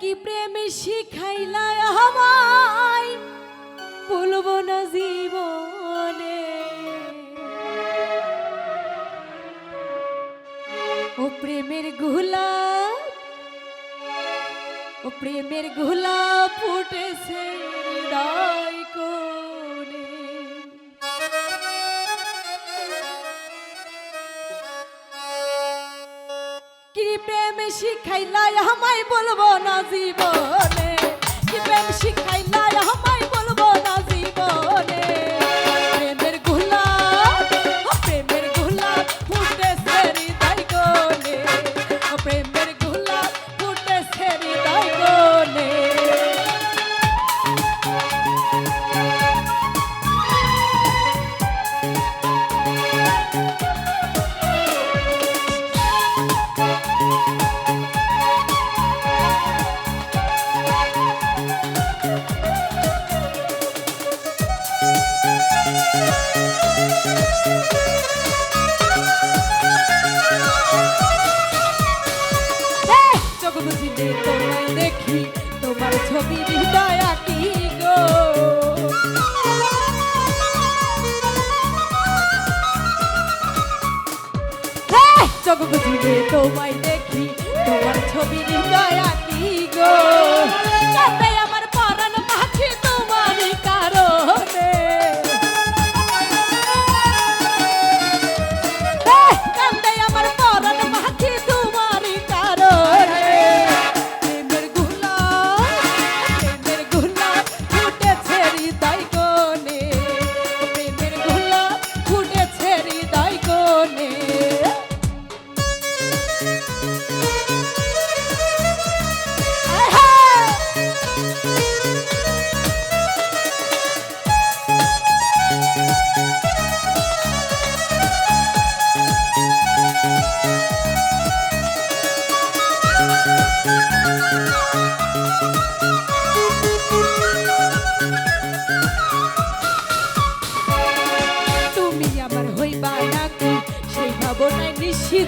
কি প্রেম শিখাইলা না জীবনে? প্রেমেরগুলা ও প্রেমের ঘোলা ফুটেছে হৃদয় কোণে। কি প্রেম শিখাইলাই আমায় বলব না জীবনে? কি প্রেম শিখাইলাই আমায় যদি তোমায় দেখি তোমার ছবি হৃদয় আঁকি গো চোখ বুঝিবে তোমায় দেখি তোমার ছবি হৃদয় আঁকি গো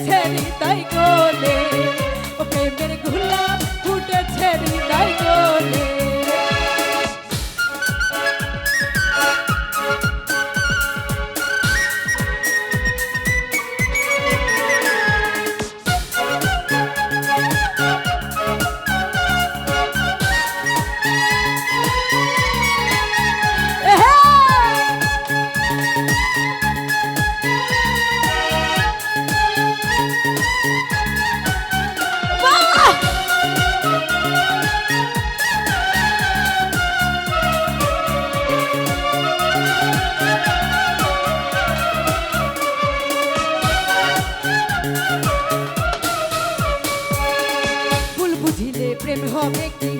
আছে তাই কোলে। প্রেম হবে কি?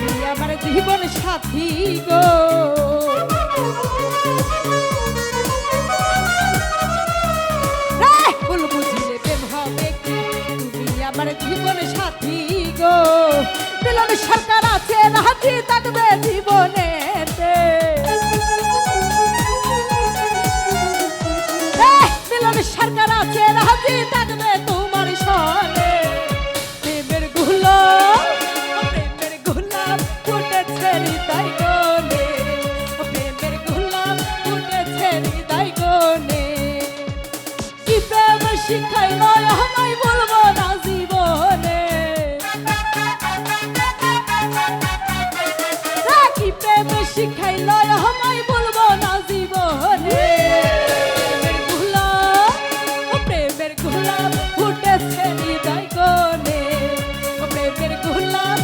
তুমি আমার জীবন সাথী গো। শিখাইল আমায় বলব না জীবনে। কি প্রেমে শিখাইল আমায় বলব না জীবনে। প্রেমের গোলাপ ফুটেছে হৃদয় কোণে। প্রেমের গোলাপ